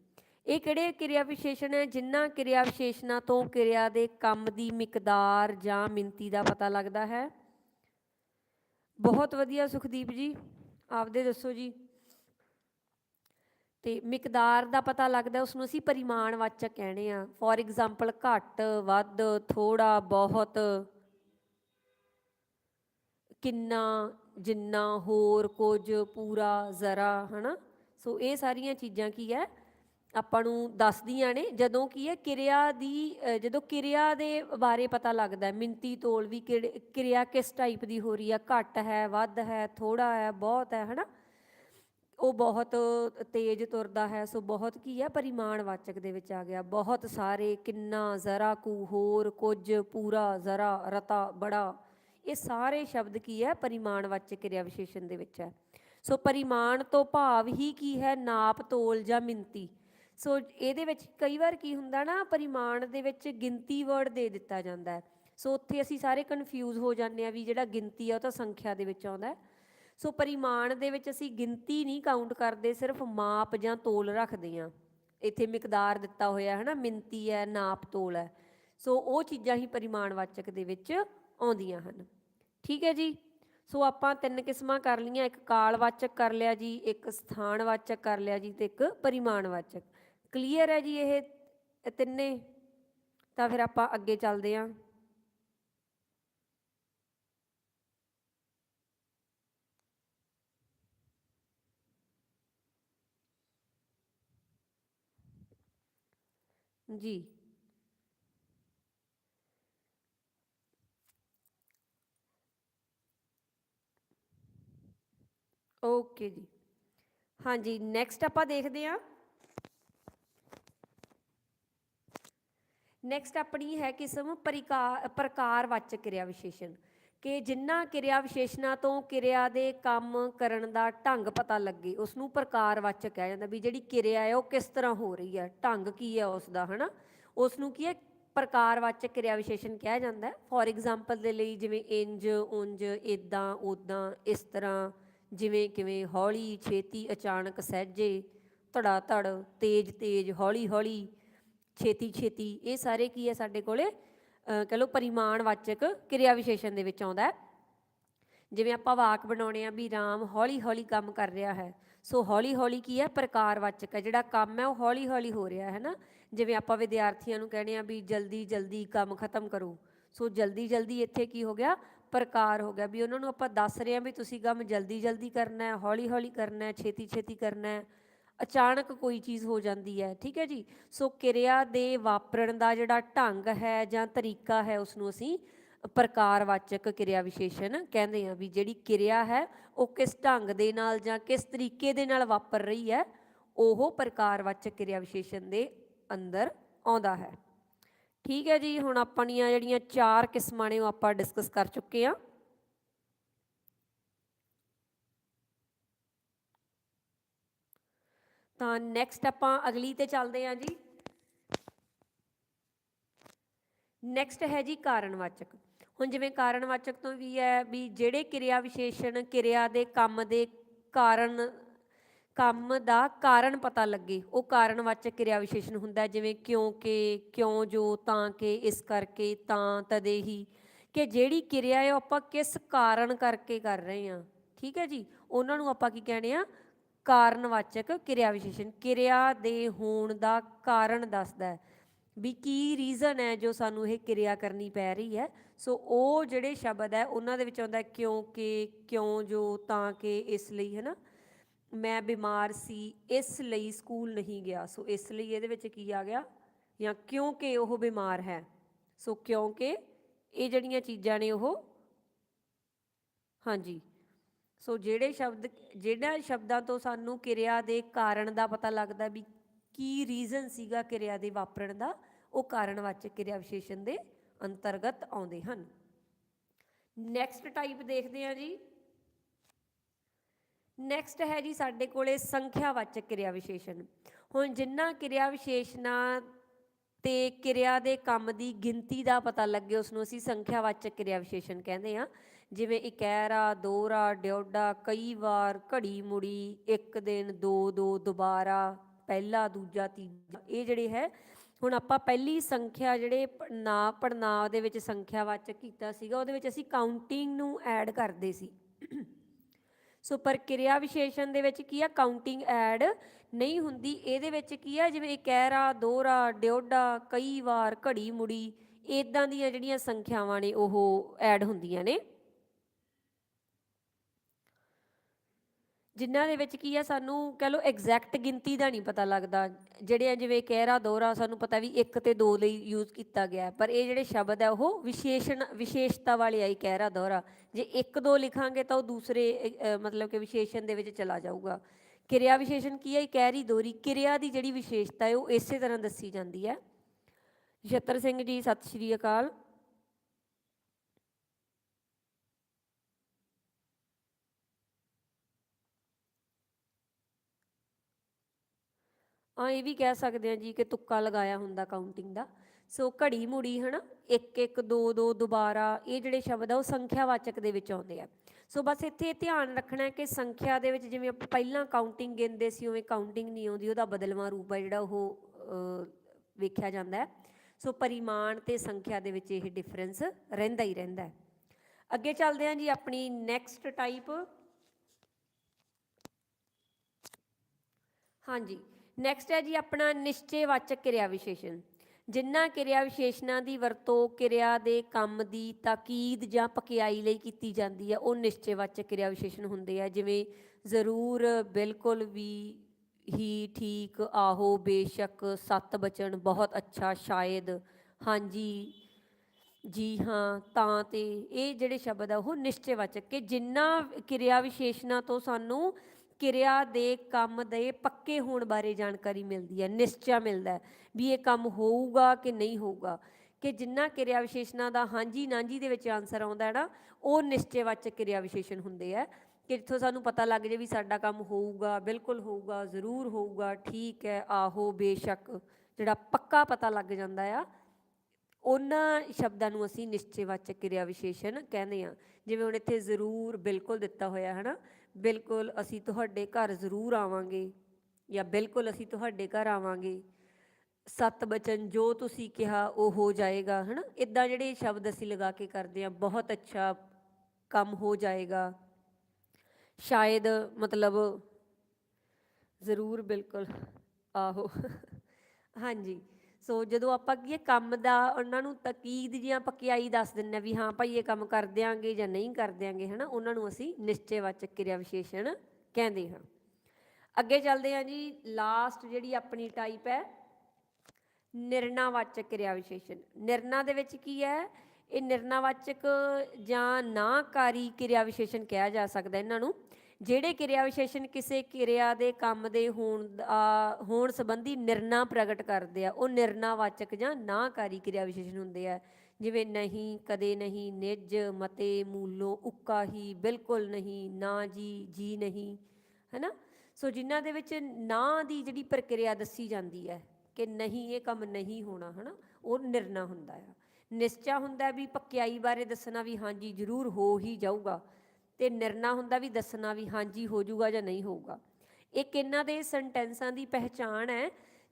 ਇਹ ਕਿਹੜੇ ਕਿਰਿਆ ਵਿਸ਼ੇਸ਼ਣ ਹੈ? ਜਿਨ੍ਹਾਂ ਕਿਰਿਆ ਵਿਸ਼ੇਸ਼ਣਾਂ ਤੋਂ ਕਿਰਿਆ ਦੇ ਕੰਮ ਦੀ ਮਿਕਦਾਰ ਜਾਂ ਮਿੰਤੀ ਦਾ ਪਤਾ ਲੱਗਦਾ ਹੈ? ਬਹੁਤ ਵਧੀਆ ਸੁਖਦੀਪ ਜੀ, ਆਪਦੇ ਦੱਸੋ ਜੀ। ਤੇ ਮਿਕਦਾਰ ਦਾ ਪਤਾ ਲੱਗਦਾ ਉਸ ਨੂੰ ਅਸੀਂ ਪਰਿਮਾਣਵਾਚਕ ਕਹਿੰਦੇ ਆ ਫੋਰ ਐਗਜ਼ਾਮਪਲ ਘੱਟ, ਵੱਧ ਥੋੜਾ ਬਹੁਤ, ਕਿੰਨਾ, ਜਿੰਨਾ, ਹੋਰ, ਕੁਝ, ਪੂਰਾ, ਜ਼ਰਾ, ਹਨਾ? ਸੋ ਇਹ ਸਾਰੀਆਂ ਚੀਜ਼ਾਂ ਕੀ ਹੈ? ਆਪਾਂ ਨੂੰ ਦੱਸਦੀਆਂ ਨੇ, ਜਦੋਂ ਕੀ ਹੈ, ਕਿਰਿਆ ਦੀ ਜਦੋਂ ਕਿਰਿਆ ਦੇ ਬਾਰੇ ਪਤਾ ਲੱਗਦਾ ਹੈ, ਮਿੰਤੀ ਤੋਲ ਵੀ ਕਿਹੜੇ- ਕਿਰਿਆ ਕਿਸ ਟਾਈਪ ਦੀ ਹੋ ਰਹੀ ਹੈ? ਘੱਟ ਹੈ, ਵੱਧ ਹੈ ਥੋੜਾ ਹੈ, ਬਹੁਤ ਹੈ, ਹਨਾ? ਉਹ ਬਹੁਤ ਤੇਜ਼ ਤੁਰਦਾ ਹੈ, ਸੋ ਬਹੁਤ ਕੀ ਹੈ ਪਰਿਮਾਣਵਾਚਕ ਦੇ ਵਿੱਚ ਆ ਗਿਆ। ਬਹੁਤ ਸਾਰੇ ਕਿੰਨਾ, ਜ਼ਰਾ ਕੁ, ਹੋਰ ਕੁਝ, ਪੂਰਾ, ਜ਼ਰਾ, ਰਤਾ, ਬੜਾ, ਇਹ ਸਾਰੇ ਸ਼ਬਦ ਕੀ ਹੈ ਪਰਿਮਾਣਵਾਚਕ ਕਿਰਿਆ ਵਿਸ਼ੇਸ਼ਣ ਦੇ ਵਿੱਚ ਹੈ। ਸੋ ਪਰਿਮਾਣ ਤੋਂ ਭਾਵ ਹੀ ਕੀ ਹੈ, ਨਾਪ, ਤੋਲ ਜਾਂ ਮਿੰਤੀ। ਸੋ ਇਹਦੇ ਵਿੱਚ ਕਈ ਵਾਰ ਕੀ ਹੁੰਦਾ ਨਾ, ਪਰਿਮਾਣ ਦੇ ਵਿੱਚ ਗਿਣਤੀ ਵਰਡ ਦੇ ਦਿੱਤਾ ਜਾਂਦਾ ਹੈ। ਸੋ ਉੱਥੇ ਅਸੀਂ ਸਾਰੇ ਕਨਫਿਊਜ਼ ਹੋ ਜਾਂਦੇ ਆ ਵੀ ਜਿਹੜਾ ਗਿਣਤੀ ਆ ਉਹ ਤਾਂ ਸੰਖਿਆ ਦੇ ਵਿੱਚ ਆਉਂਦਾ ਹੈ। ਸੋ ਪਰਿਮਾਣ ਦੇ ਵਿੱਚ ਅਸੀਂ ਗਿਣਤੀ ਨਹੀਂ ਕਾਊਂਟ ਕਰਦੇ, ਸਿਰਫ ਮਾਪ ਜਾਂ ਤੋਲ ਰੱਖਦੇ ਹਾਂ। ਇੱਥੇ ਮਿਕਦਾਰ ਦਿੱਤਾ ਹੋਇਆ ਹੈ ਨਾ, ਮਿੰਤੀ ਹੈ, ਨਾਪ ਤੋਲ ਹੈ। ਸੋ ਉਹ ਚੀਜ਼ਾਂ ਹੀ ਪਰਿਮਾਣਵਾਚਕ ਦੇ ਵਿੱਚ ਆਉਂਦੀਆਂ ਹਨ। ਠੀਕ ਹੈ ਜੀ? ਸੋ ਆਪਾਂ ਤਿੰਨ ਕਿਸਮਾਂ ਕਰ ਲਈਆਂ, ਇੱਕ ਕਾਲਵਾਚਕ ਕਰ ਲਿਆ ਜੀ, ਇੱਕ ਸਥਾਨਵਾਚਕ ਕਰ ਲਿਆ ਜੀ ਤੇ ਇੱਕ ਪਰਿਮਾਣਵਾਚਕ। ਕਲੀਅਰ ਹੈ ਜੀ ਇਹ ਇਹ ਤਿੰਨੇ? ਤਾਂ ਫਿਰ ਆਪਾਂ ਅੱਗੇ ਚੱਲਦੇ ਹਾਂ। ਜੀ ਓਕੇ ਜੀ ਹਾਂਜੀ ਨੈਕਸਟ ਆਪਾਂ ਦੇਖਦੇ ਹਾਂ ਨੈਕਸਟ ਆਪਣੀ ਹੈ ਕਿਸਮ ਪਰਿਕਾ ਪ੍ਰਕਾਰਵਾਚਕ ਕਿਰਿਆ ਵਿਸ਼ੇਸ਼ਣ ਕਿ ਜਿੰਨਾ ਕਿਰਿਆ ਵਿਸ਼ੇਸ਼ਣਾਂ ਤੋਂ ਕਿਰਿਆ ਦੇ ਕੰਮ ਕਰਨ ਦਾ ਢੰਗ ਪਤਾ ਲੱਗੇ ਉਸ ਨੂੰ ਪ੍ਰਕਾਰਵਾਚਕ ਕਿਹਾ ਜਾਂਦਾ ਵੀ ਜਿਹੜੀ ਕਿਰਿਆ ਹੈ ਉਹ ਕਿਸ ਤਰ੍ਹਾਂ ਹੋ ਰਹੀ ਹੈ, ਢੰਗ ਕੀ ਹੈ ਉਸ ਦਾ ਹਨਾ? ਉਸ ਨੂੰ ਕੀ ਹੈ? ਪ੍ਰਕਾਰਵਾਚਕ ਕਿਰਿਆ ਵਿਸ਼ੇਸ਼ਣ ਕਿਹਾ ਜਾਂਦਾ ਹੈ। ਫੋਰ ਐਗਜ਼ਾਮਪਲ ਦੇ ਲਈ ਜਿਵੇਂ ਇੰਜ, ਉੰਜ ਇਦਾਂ ਉਦਾਂ ਇਸ ਤਰ੍ਹਾਂ, ਜਿਵੇਂ ਕਿਵੇਂ ਹੌਲੀ, ਛੇਤੀ, ਅਚਾਨਕ, ਸਹਿਜੇ ਧੜਾ ਧੜ ਤੇਜ਼ ਤੇਜ਼, ਹੌਲੀ ਹੌਲੀ, ਛੇਤੀ ਛੇਤੀ, ਇਹ ਸਾਰੇ ਕੀ ਹੈ ਸਾਡੇ ਕੋਲੇ? ਕਹ ਲਓ ਪਰਿਮਾਣ ਵਾਚਕ ਕਿਰਿਆ ਵਿਸ਼ੇਸ਼ਣ ਦੇ ਵਿੱਚ ਆਉਂਦਾ ਹੈ। ਜਿਵੇਂ ਆਪਾਂ ਵਾਕ ਬਣਾਉਣੇ ਆ ਵੀ ਰਾਮ ਹੌਲੀ ਹੌਲੀ ਕੰਮ ਕਰ ਰਿਹਾ ਹੈ। ਸੋ ਹੌਲੀ ਹੌਲੀ ਕੀ ਹੈ? ਪ੍ਰਕਾਰ ਵਾਚਕ ਹੈ। ਜਿਹੜਾ ਕੰਮ ਹੈ ਉਹ ਹੌਲੀ ਹੌਲੀ ਹੋ ਰਿਹਾ ਹੈ ਨਾ। ਜਿਵੇਂ ਆਪਾਂ ਵਿਦਿਆਰਥੀਆਂ ਨੂੰ ਕਹਿੰਦੇ ਆ ਵੀ ਜਲਦੀ ਜਲਦੀ ਕੰਮ ਖਤਮ ਕਰੋ। ਸੋ ਜਲਦੀ ਜਲਦੀ ਇੱਥੇ ਕੀ ਹੋ ਗਿਆ? ਪ੍ਰਕਾਰ ਹੋ ਗਿਆ। ਵੀ ਉਹਨਾਂ ਨੂੰ ਆਪਾਂ ਦੱਸ ਰਹੇ ਆ ਵੀ ਤੁਸੀਂ ਕੰਮ ਜਲਦੀ ਜਲਦੀ ਕਰਨਾ ਹੈ, ਹੌਲੀ ਹੌਲੀ ਕਰਨਾ ਹੈ, ਛੇਤੀ ਛੇਤੀ ਕਰਨਾ ਹੈ। ਅਚਾਨਕ ਕੋਈ ਚੀਜ਼ ਹੋ ਜਾਂਦੀ ਹੈ, ਠੀਕ ਹੈ ਜੀ? ਸੋ ਕਿਰਿਆ ਦੇ ਵਾਪਰਨ ਦਾ ਜਿਹੜਾ ਢੰਗ ਹੈ ਜਾਂ ਤਰੀਕਾ ਹੈ ਉਸ ਨੂੰ ਅਸੀਂ ਪ੍ਰਕਾਰਵਾਚਕ ਕਿਰਿਆ ਵਿਸ਼ੇਸ਼ਣ ਕਹਿੰਦੇ ਆ ਵੀ ਜਿਹੜੀ ਕਿਰਿਆ ਹੈ, ਉਹ ਕਿਸ ਢੰਗ ਦੇ ਨਾਲ ਜਾਂ ਕਿਸ ਤਰੀਕੇ ਦੇ ਨਾਲ ਵਾਪਰ ਰਹੀ ਹੈ, ਉਹ ਪ੍ਰਕਾਰਵਾਚਕ ਕਿਰਿਆ ਵਿਸ਼ੇਸ਼ਣ ਦੇ ਅੰਦਰ ਆਉਂਦਾ ਹੈ। ਠੀਕ ਹੈ ਜੀ, ਹੁਣ ਆਪਾਂ ਦੀਆਂ ਜਿਹੜੀਆਂ ਚਾਰ ਕਿਸਮਾਂ ਨੇ, ਉਹ ਆਪਾਂ ਡਿਸਕਸ ਕਰ ਚੁੱਕੇ ਆ ਤਾਂ ਨੈਕਸਟ ਆਪਾਂ ਅਗਲੀ ਤੇ ਚੱਲਦੇ ਹਾਂ ਜੀ। ਨੈਕਸਟ ਹੈ ਜੀ ਕਾਰਣਵਾਚਕ। ਹੁਣ ਜਿਵੇਂ ਕਾਰਣਵਾਚਕ ਤੋਂ ਵੀ ਹੈ ਵੀ ਜਿਹੜੇ ਕਿਰਿਆ ਵਿਸ਼ੇਸ਼ਣ ਕਿਰਿਆ ਦੇ ਕੰਮ ਦੇ ਕਾਰਨ ਕੰਮ ਦਾ ਕਾਰਨ ਪਤਾ ਲੱਗੇ ਉਹ ਕਾਰਣਵਾਚਕ ਕਿਰਿਆ ਵਿਸ਼ੇਸ਼ਣ ਹੁੰਦਾ ਹੈ, ਜਿਵੇਂ ਕਿਉਂਕਿ ਕਿਉਂ ਜੋ ਤਾਂ ਕਿ ਇਸ ਕਰਕੇ ਤਾਂ ਤਦੇ ਹੀ ਕਿ ਜਿਹੜੀ ਕਿਰਿਆ ਹੈ ਉਹ ਆਪਾਂ ਕਿਸ ਕਾਰਨ ਕਰਕੇ ਕਰ ਰਹੇ ਹਾਂ। ਠੀਕ ਹੈ ਜੀ? ਉਹਨਾਂ ਨੂੰ ਆਪਾਂ ਕੀ ਕਹਿੰਦੇ ਆ ਕਾਰਨਵਾਚਕ ਕਿਰਿਆ ਵਿਸ਼ੇਸ਼ਣ, ਕਿਰਿਆ ਦੇ ਹੋਣ ਦਾ ਕਾਰਨ ਦੱਸਦਾ ਹੈ ਵੀ ਕੀ ਰੀਜ਼ਨ ਹੈ ਜੋ ਸਾਨੂੰ ਇਹ ਕਿਰਿਆ ਕਰਨੀ ਪੈ ਰਹੀ ਹੈ। ਸੋ ਉਹ ਜਿਹੜੇ ਸ਼ਬਦ ਹੈ, ਉਹਨਾਂ ਦੇ ਵਿੱਚ ਆਉਂਦਾ ਹੈ ਕਿਉਂਕਿ ਕਿਉਂ, ਜੋ, ਤਾਂ, ਕਿ, ਇਸ ਲਈ ਹੈ ਨਾ ਮੈਂ ਬਿਮਾਰ ਸੀ, ਇਸ ਲਈ ਸਕੂਲ ਨਹੀਂ ਗਿਆ। ਸੋ ਇਸ ਲਈ ਇਹਦੇ ਵਿੱਚ ਕੀ ਆ ਗਿਆ? ਜਾਂ ਕਿਉਂਕਿ ਉਹ ਬਿਮਾਰ ਹੈ? ਸੋ ਕਿਉਂਕਿ ਇਹ ਜਿਹੜੀਆਂ ਚੀਜ਼ਾਂ ਨੇ ਉਹ, ਹਾਂਜੀ। ਸੋ ਜਿਹੜੇ ਸ਼ਬਦ ਜਿਹੜਾ ਸ਼ਬਦਾਂ ਤੋਂ ਸਾਨੂੰ ਕਿਰਿਆ ਦੇ ਕਾਰਨ ਦਾ ਪਤਾ ਲੱਗਦਾ ਵੀ ਕੀ ਰੀਜ਼ਨ ਸੀਗਾ ਕਿਰਿਆ ਦੇ ਵਾਪਰਨ ਦਾ, ਉਹ ਕਾਰਣਵਾਚਕ ਕਿਰਿਆ ਵਿਸ਼ੇਸ਼ਣ ਦੇ ਅੰਤਰਗਤ ਆਉਂਦੇ ਹਨ। ਨੈਕਸਟ ਟਾਈਪ ਦੇਖਦੇ ਹਾਂ ਜੀ। ਨੈਕਸਟ ਹੈ ਜੀ ਸਾਡੇ ਕੋਲੇ ਸੰਖਿਆਵਾਚਕ ਕਿਰਿਆ ਵਿਸ਼ੇਸ਼ਣ। ਹੁਣ ਜਿੰਨਾ ਕਿਰਿਆ ਵਿਸ਼ੇਸ਼ਣਾਂ ਤੇ ਕਿਰਿਆ ਦੇ ਕੰਮ ਦੀ ਗਿਣਤੀ ਦਾ ਪਤਾ ਲੱਗੇ ਉਸ ਨੂੰ ਅਸੀਂ ਸੰਖਿਆਵਾਚਕ ਕਿਰਿਆ ਵਿਸ਼ੇਸ਼ਣ ਕਹਿੰਦੇ ਆ ਜਿਵੇਂ ਇਕੈਰਾ ਦੋਹਰਾ ਡਿਉਡਾ ਕਈ ਵਾਰ ਘੜੀ ਮੁੜੀ, ਇੱਕ ਦਿਨ, ਦੋ ਦੋ, ਦੁਬਾਰਾ, ਪਹਿਲਾ, ਦੂਜਾ, ਤੀਜਾ, ਇਹ ਜਿਹੜੇ ਹੈ, ਹੁਣ ਆਪਾਂ ਪਹਿਲੀ ਸੰਖਿਆ ਜਿਹੜੇ ਨਾ ਪੜਨਾਵ ਦੇ ਵਿੱਚ ਸੰਖਿਆਵਾਚਕ ਕੀਤਾ ਸੀਗਾ, ਉਹਦੇ ਵਿੱਚ ਅਸੀਂ ਕਾਊਂਟਿੰਗ ਨੂੰ ਐਡ ਕਰਦੇ ਸੀ। ਸੋ ਪ੍ਰਕਿਰਿਆ ਵਿਸ਼ੇਸ਼ਣ ਦੇ ਵਿੱਚ ਕੀ ਆ? ਕਾਊਂਟਿੰਗ ਐਡ ਨਹੀਂ ਹੁੰਦੀ, ਇਹਦੇ ਵਿੱਚ ਕੀ ਆ? ਜਿਵੇਂ ਇਕੈਰਾ ਦੋਹਰਾ ਡਿਉਡਾ ਕਈ ਵਾਰ ਘੜੀ ਮੁੜੀ ਇਦਾਂ ਦੀਆਂ ਜਿਹੜੀਆਂ ਸੰਖਿਆਵਾਂ ਨੇ, ਉਹ ਐਡ ਹੁੰਦੀਆਂ ਨੇ। ਜਿਨ੍ਹਾਂ ਦੇ ਵਿੱਚ ਕੀ ਆ, ਸਾਨੂੰ ਕਹ ਲਓ ਐਗਜ਼ੈਕਟ ਗਿਣਤੀ ਦਾ ਨਹੀਂ ਪਤਾ ਲੱਗਦਾ। ਜਿਹੜੇ ਆ ਜਿਵੇਂ ਕਹਿਰਾ ਦੋਹਰਾ ਸਾਨੂੰ ਪਤਾ ਵੀ ਇੱਕ ਤੇ ਦੋ ਲਈ ਯੂਜ਼ ਕੀਤਾ ਗਿਆ। ਪਰ ਇਹ ਜਿਹੜੇ ਸ਼ਬਦ ਆ, ਉਹ ਵਿਸ਼ੇਸ਼ਣ, ਵਿਸ਼ੇਸ਼ਤਾ ਵਾਲੇ ਆਈ ਕਹਿਰਾ ਦੋਹਰਾ ਜੇ ਇੱਕ ਦੋ ਲਿਖਾਂਗੇ ਤਾਂ ਉਹ ਦੂਸਰੇ ਮਤਲਬ ਕਿ ਵਿਸ਼ੇਸ਼ਣ ਦੇ ਵਿੱਚ ਚਲਾ ਜਾਊਗਾ। ਕਿਰਿਆ ਵਿਸ਼ੇਸ਼ਣ ਕੀ ਹੈ ਕਹਿਰੀ ਦੋਹਰੀ ਕਿਰਿਆ ਦੀ ਜਿਹੜੀ ਵਿਸ਼ੇਸ਼ਤਾ ਹੈ, ਉਹ ਇਸੇ ਤਰ੍ਹਾਂ ਦੱਸੀ ਜਾਂਦੀ ਹੈ। ਨਛੱਤਰ ਸਿੰਘ ਜੀ, ਸਤਿ ਸ਼੍ਰੀ ਅਕਾਲ। ਆ ਇਹ ਵੀ ਕਹਿ ਸਕਦੇ ਆ ਜੀ ਕਿ ਤੁੱਕਾ ਲਗਾਇਆ ਹੁੰਦਾ ਕਾਊਂਟਿੰਗ ਦਾ। ਸੋ ਘੜੀ ਮੁੜੀ ਹਨਾ 1 1 2 2 ਦੁਬਾਰਾ ਇਹ ਜਿਹੜੇ ਸ਼ਬਦ ਆ ਉਹ ਸੰਖਿਆਵਾਚਕ ਦੇ ਵਿੱਚ ਆਉਂਦੇ ਆ। ਸੋ ਬਸ ਇੱਥੇ ਇਹ ਧਿਆਨ ਰੱਖਣਾ ਕਿ ਸੰਖਿਆ ਦੇ ਵਿੱਚ ਜਿਵੇਂ ਆਪਾਂ ਪਹਿਲਾਂ ਕਾਊਂਟਿੰਗ ਗਿਣਦੇ ਸੀ, ਉਵੇਂ ਕਾਊਂਟਿੰਗ ਨਹੀਂ ਆਉਂਦੀ, ਉਹਦਾ ਬਦਲਵਾਂ ਰੂਪ ਹੈ ਜਿਹੜਾ ਉਹ ਵੇਖਿਆ ਜਾਂਦਾ ਹੈ। ਸੋ ਪਰਿਮਾਣ ਤੇ ਸੰਖਿਆ ਦੇ ਵਿੱਚ ਇਹ ਡਿਫਰੈਂਸ ਰਹਿੰਦਾ ਹੀ ਰਹਿੰਦਾ ਹੈ। ਅੱਗੇ ਚੱਲਦੇ ਹਾਂ ਜੀ ਆਪਣੀ ਨੈਕਸਟ ਟਾਈਪ ਹਾਂਜੀ। ਨੈਕਸਟ ਹੈ ਜੀ ਆਪਣਾ ਨਿਸ਼ਚੈਵਾਚਕ ਕਿਰਿਆ ਵਿਸ਼ੇਸ਼ਣ। ਜਿਨ੍ਹਾਂ ਕਿਰਿਆ ਵਿਸ਼ੇਸ਼ਣਾਂ ਦੀ ਵਰਤੋਂ ਕਿਰਿਆ ਦੇ ਕੰਮ ਦੀ ਤਾਕੀਦ ਜਾਂ ਪਕਿਆਈ ਲਈ ਕੀਤੀ ਜਾਂਦੀ ਹੈ, ਉਹ ਨਿਸ਼ਚੈਵਾਚਕ ਕਿਰਿਆ ਵਿਸ਼ੇਸ਼ਣ ਹੁੰਦੇ ਆ। ਜਿਵੇਂ ਜ਼ਰੂਰ, ਬਿਲਕੁਲ ਵੀ, ਹੀ, ਠੀਕ, ਆਹੋ, ਬੇਸ਼ੱਕ, ਸੱਤ ਬਚਨ, ਬਹੁਤ ਅੱਛਾ, ਸ਼ਾਇਦ, ਹਾਂਜੀ, ਜੀ ਹਾਂ, ਤਾਂ, ਤੇ, ਇਹ ਜਿਹੜੇ ਸ਼ਬਦ ਆ, ਉਹ ਨਿਸ਼ਚੈਵਾਚਕ ਕਿ ਜਿੰਨਾ ਕਿਰਿਆ ਵਿਸ਼ੇਸ਼ਣਾਂ ਤੋਂ ਸਾਨੂੰ ਕਿਰਿਆ ਦੇ ਕੰਮ ਦੇ ਪੱਕੇ ਹੋਣ ਬਾਰੇ ਜਾਣਕਾਰੀ ਮਿਲਦੀ ਹੈ, ਨਿਸ਼ਚਾ ਮਿਲਦਾ ਵੀ ਇਹ ਕੰਮ ਹੋਊਗਾ ਕਿ ਨਹੀਂ ਹੋਊਗਾ। ਕਿ ਜਿੰਨਾ ਕਿਰਿਆ ਵਿਸ਼ੇਸ਼ਣਾਂ ਦਾ ਹਾਂਜੀ ਨਾਂਜੀ ਦੇ ਵਿੱਚ ਆਨਸਰ ਆਉਂਦਾ ਹੈ ਨਾ, ਉਹ ਨਿਸ਼ਚੈਵਾਚਕ ਕਿਰਿਆ ਵਿਸ਼ੇਸ਼ਣ ਹੁੰਦੇ ਆ ਕਿ ਜਿੱਥੋਂ ਸਾਨੂੰ ਪਤਾ ਲੱਗ ਜੇ ਵੀ ਸਾਡਾ ਕੰਮ ਹੋਊਗਾ, ਬਿਲਕੁਲ ਹੋਊਗਾ, ਜ਼ਰੂਰ ਹੋਊਗਾ, ਠੀਕ ਹੈ, ਆਹੋ, ਬੇਸ਼ੱਕ ਜਿਹੜਾ ਪੱਕਾ ਪਤਾ ਲੱਗ ਜਾਂਦਾ ਆ, ਉਹਨਾਂ ਸ਼ਬਦਾਂ ਨੂੰ ਅਸੀਂ ਨਿਸ਼ਚੈਵਾਚਕ ਕਿਰਿਆ ਵਿਸ਼ੇਸ਼ਣ ਕਹਿੰਦੇ ਆ ਜਿਵੇਂ ਹੁਣ ਇੱਥੇ ਜ਼ਰੂਰ ਬਿਲਕੁਲ ਦਿੱਤਾ ਹੋਇਆ ਹੈ ਨਾ ਬਿਲਕੁਲ ਅਸੀਂ ਤੁਹਾਡੇ ਘਰ ਜ਼ਰੂਰ ਆਵਾਂਗੇ ਜਾਂ ਬਿਲਕੁਲ ਅਸੀਂ ਤੁਹਾਡੇ ਘਰ ਆਵਾਂਗੇ। ਸਤ ਬਚਨ ਜੋ ਤੁਸੀਂ ਕਿਹਾ ਉਹ ਹੋ ਜਾਏਗਾ, ਹਨਾ? ਇਦਾਂ ਜਿਹੜੇ ਸ਼ਬਦ ਅਸੀਂ ਲਗਾ ਕੇ ਕਰਦੇ ਆ ਬਹੁਤ ਅੱਛਾ ਕੰਮ ਹੋ ਜਾਏਗਾ। ਸ਼ਾਇਦ ਮਤਲਬ ਜ਼ਰੂਰ ਬਿਲਕੁਲ ਆਹੋ। ਹਾਂਜੀ। ਸੋ ਜਦੋਂ ਆਪਾਂ ਕੀ ਹੈ, ਕੰਮ ਦਾ ਉਹਨਾਂ ਨੂੰ ਤਕੀਦ ਜਾਂ ਪਕਿਆਈ ਦੱਸ ਦਿੰਨੇ ਆ ਵੀ ਹਾਂ ਭਾਈ ਇਹ ਕੰਮ ਕਰ ਦਿਆਂਗੇ ਜਾਂ ਨਹੀਂ ਕਰ ਦਿਆਂਗੇ, ਹਨਾ, ਉਹਨਾਂ ਨੂੰ ਅਸੀਂ ਨਿਸ਼ਚੈਵਾਚਕ ਕਿਰਿਆ ਵਿਸ਼ੇਸ਼ਣ ਕਹਿੰਦੇ ਹਾਂ। ਅੱਗੇ ਚੱਲਦੇ ਹਾਂ ਜੀ ਲਾਸਟ ਜਿਹੜੀ ਆਪਣੀ ਟਾਈਪ ਹੈ ਨਿਰਣਾਵਾਚਕ ਕਿਰਿਆ ਵਿਸ਼ੇਸ਼ਣ। ਨਿਰਣਾ ਦੇ ਵਿੱਚ ਕੀ ਹੈ, ਇਹ ਨਿਰਣਾਵਾਚਕ ਜਾਂ ਨਾਕਾਰੀ ਕਿਰਿਆ ਵਿਸ਼ੇਸ਼ਣ ਕਿਹਾ ਜਾ ਸਕਦਾ ਇਹਨਾਂ ਨੂੰ। ਜਿਹੜੇ ਕਿਰਿਆ ਵਿਸ਼ੇਸ਼ਣ ਕਿਸੇ ਕਿਰਿਆ ਦੇ ਕੰਮ ਦੇ ਹੋਣ ਹੋਣ ਸੰਬੰਧੀ ਨਿਰਣਾ ਪ੍ਰਗਟ ਕਰਦੇ ਆ, ਉਹ ਨਿਰਣਾਵਾਚਕ ਜਾਂ ਨਾਕਾਰੀ ਕਿਰਿਆ ਵਿਸ਼ੇਸ਼ਣ ਹੁੰਦੇ ਆ। ਜਿਵੇਂ ਨਹੀਂ, ਕਦੇ ਨਹੀਂ, ਨਿਜ, ਮਤੇ, ਮੂਲੋ, ਉੱਕਾ, ਹੀ, ਬਿਲਕੁਲ ਨਹੀਂ, ਨਾ ਜੀ ਜੀ ਨਹੀਂ, ਹੈਨਾ? ਸੋ ਜਿਨ੍ਹਾਂ ਦੇ ਵਿੱਚ ਨਾ ਦੀ ਜਿਹੜੀ ਪ੍ਰਕਿਰਿਆ ਦੱਸੀ ਜਾਂਦੀ ਹੈ ਕਿ ਨਹੀਂ, ਇਹ ਕੰਮ ਨਹੀਂ ਹੋਣਾ, ਹਨਾ? ਉਹ ਨਿਰਣਾ ਹੁੰਦਾ ਆ। ਨਿਸ਼ਚਾ ਹੁੰਦਾ ਵੀ ਪੱਕਿਆਈ ਬਾਰੇ ਦੱਸਣਾ ਵੀ ਹਾਂਜੀ, ਜ਼ਰੂਰ ਹੋ ਹੀ ਜਾਊਗਾ। ਤੇ ਨਿਰਣਾ ਹੁੰਦਾ ਵੀ ਦੱਸਣਾ ਵੀ ਹਾਂਜੀ ਹੋ ਜਾਊਗਾ ਜਾਂ ਨਹੀਂ ਹੋਊਗਾ। ਇੱਕ ਇਹਨਾਂ ਦੇ ਸੈਂਟੈਂਸਾਂ ਦੀ ਪਹਿਚਾਣ ਹੈ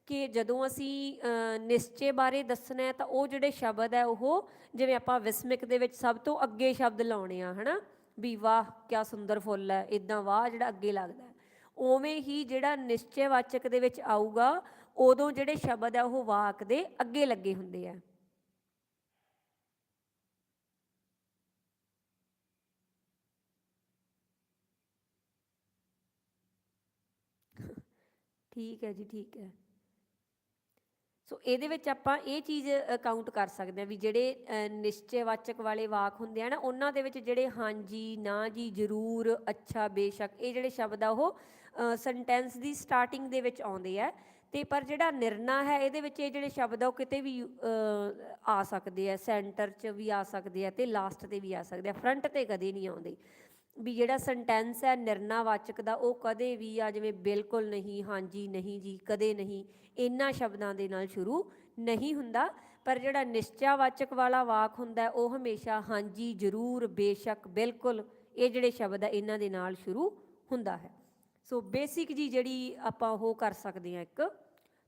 ਕਿ ਜਦੋਂ ਅਸੀਂ ਨਿਸ਼ਚੇ ਬਾਰੇ ਦੱਸਣਾ ਹੈ ਤਾਂ ਉਹ ਜਿਹੜੇ ਸ਼ਬਦ ਹੈ ਉਹ ਜਿਵੇਂ ਆਪਾਂ ਵਿਸਮਿਕ ਦੇ ਵਿੱਚ ਸਭ ਤੋਂ ਅੱਗੇ ਸ਼ਬਦ ਲਾਉਣੇ ਆ, ਹਨਾ? ਵੀ ਵਾਹ, ਕਿਆ ਸੁੰਦਰ ਫੁੱਲ ਹੈ ਇਦਾਂ ਵਾਹ ਜਿਹੜਾ ਅੱਗੇ ਲੱਗਦਾ ਉਵੇਂ ਹੀ ਜਿਹੜਾ ਨਿਸ਼ਚੈਵਾਚਕ ਦੇ ਵਿੱਚ ਆਊਗਾ, ਉਦੋਂ ਜਿਹੜੇ ਸ਼ਬਦ ਆ ਉਹ ਵਾਕ ਦੇ ਅੱਗੇ ਲੱਗੇ ਹੁੰਦੇ ਆ। ਠੀਕ ਹੈ ਜੀ ਠੀਕ ਹੈ। ਸੋ ਇਹਦੇ ਵਿੱਚ ਆਪਾਂ ਇਹ ਚੀਜ਼ ਕਾਊਂਟ ਕਰ ਸਕਦੇ ਹਾਂ ਵੀ ਜਿਹੜੇ ਅ, ਨਿਸ਼ਚੈਵਾਚਕ ਵਾਲੇ ਵਾਕ ਹੁੰਦੇ ਆ ਨਾ ਉਹਨਾਂ ਦੇ ਵਿੱਚ ਜਿਹੜੇ ਹਾਂਜੀ ਨਾ ਜੀ ਜ਼ਰੂਰ ਅੱਛਾ ਬੇਸ਼ੱਕ ਇਹ ਜਿਹੜੇ ਸ਼ਬਦ ਆ ਉਹ ਸੈਂਟੈਂਸ ਦੀ ਸਟਾਰਟਿੰਗ ਦੇ ਵਿੱਚ ਆਉਂਦੇ ਆ। ਤੇ ਪਰ ਜਿਹੜਾ ਨਿਰਣਾ ਹੈ ਇਹਦੇ ਵਿੱਚ ਇਹ ਜਿਹੜੇ ਸ਼ਬਦ ਆ ਉਹ ਕਿਤੇ ਵੀ ਆ ਸਕਦੇ ਆ। ਸੈਂਟਰ 'ਚ ਵੀ ਆ ਸਕਦੇ ਆ ਤੇ ਲਾਸਟ ਤੇ ਵੀ ਆ ਸਕਦੇ ਆ। ਫਰੰਟ ਤੇ ਕਦੇ ਨਹੀਂ ਆਉਂਦੇ। ਵੀ ਜਿਹੜਾ ਸੈਂਟੈਂਸ ਹੈ ਨਿਰਣਾਵਾਚਕ ਦਾ, ਉਹ ਕਦੇ ਵੀ ਆ ਜਿਵੇਂ ਬਿਲਕੁਲ ਨਹੀਂ, ਹਾਂਜੀ ਨਹੀਂ ਜੀ, ਕਦੇ ਨਹੀਂ, ਇਹਨਾਂ ਸ਼ਬਦਾਂ ਦੇ ਨਾਲ ਸ਼ੁਰੂ ਨਹੀਂ ਹੁੰਦਾ। ਪਰ ਜਿਹੜਾ ਨਿਸ਼ਚਾਵਾਚਕ ਵਾਲਾ ਵਾਕ ਹੁੰਦਾ, ਉਹ ਹਮੇਸ਼ਾ ਹਾਂਜੀ, ਜ਼ਰੂਰ, ਬੇਸ਼ੱਕ, ਬਿਲਕੁਲ, ਇਹ ਜਿਹੜੇ ਸ਼ਬਦ ਆ, ਇਹਨਾਂ ਦੇ ਨਾਲ ਸ਼ੁਰੂ ਹੁੰਦਾ ਹੈ। ਸੋ ਬੇਸਿਕ ਜੀ ਜਿਹੜੀ ਆਪਾਂ ਉਹ ਕਰ ਸਕਦੇ ਹਾਂ ਇੱਕ,